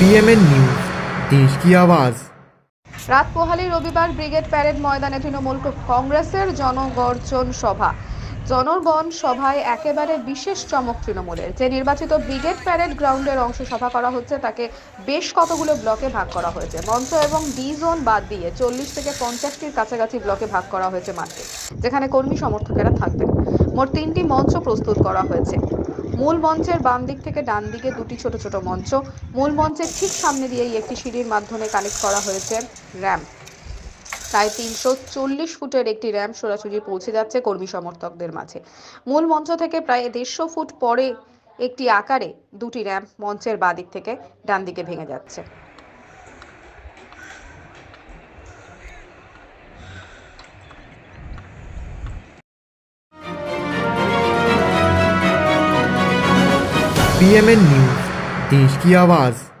PMN news দেশ কি আওয়াজ? রাত পোহালি রবিবার ব্রিগেড প্যারেড ময়দানে তৃণমূল কংগ্রেসের জনগর্জন সভা। জনগণ সভায় একেবারে বিশেষ চমক তৃণমূলের। যে নির্বাচিত ব্রিগেড প্যারেড গ্রাউন্ডের অংশ সভা করা হচ্ছে, তাকে বেশ কতগুলো ব্লকে ভাগ করা হয়েছে? মঞ্চ এবং ডি জোন বাদ দিয়ে চল্লিশ থেকে পঞ্চাশটির কাছাকাছি ব্লকে ভাগ করা হয়েছে মাঠে, যেখানে কর্মী সমর্থকেরা থাকবেন। মোট তিনটি মঞ্চ প্রস্তুত করা হয়েছে। মূল মঞ্চের বাম দিক থেকে ডান দিকে দুটি ছোট ছোট মঞ্চ। মূল মঞ্চের ঠিক সামনে দিয়েই একটি সিঁড়ির মাধ্যমে কানেক্ট করা হয়েছে র‍্যাম প্রায় তিনশো চল্লিশ ফুটের একটি র‍্যাম সরাসরি পৌঁছে যাচ্ছে কর্মী সমর্থকদের মাঝে। মূল মঞ্চ থেকে প্রায় দেড়শো ফুট পরে একটি আকারে দুটি র্যাম মঞ্চের বাঁ দিক থেকে ডান দিকে ভেঙে যাচ্ছে। पीएमएन न्यूज़ देश की आवाज़।